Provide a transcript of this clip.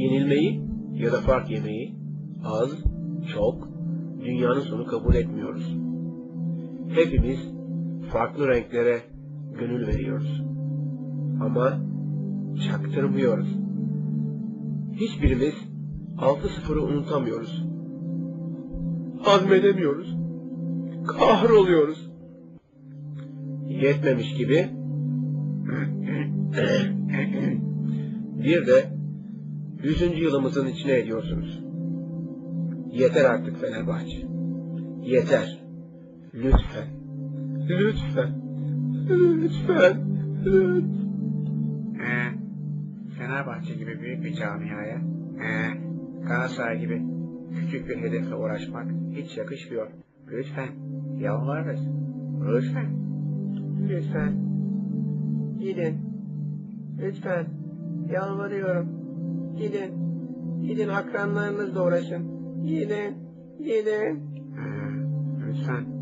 Yenilmeyi ya da fark yemeyi az, çok, dünyanın sonu kabul etmiyoruz. Hepimiz farklı renklere gönül veriyoruz. Ama çaktırmıyoruz. Hiçbirimiz 6-0'ı unutamıyoruz. Hazmedemiyoruz. Kahroluyoruz. Yetmemiş gibi bir de 100. yılımızın içine ediyorsunuz. Yeter artık Fenerbahçe. Yeter. Lütfen. Lütfen. Lütfen. Lütfen. Ee, Fenerbahçe gibi büyük bir camiaya, ee, Galatasaray gibi küçük bir hedefe uğraşmak hiç yakışmıyor. Lütfen, yalvarırız. Lütfen. Lütfen. Gidin. Lütfen. Yalvarıyorum. Gidin. Gidin akranlarınızla uğraşın. Gidin. Gidin. Ee, lütfen.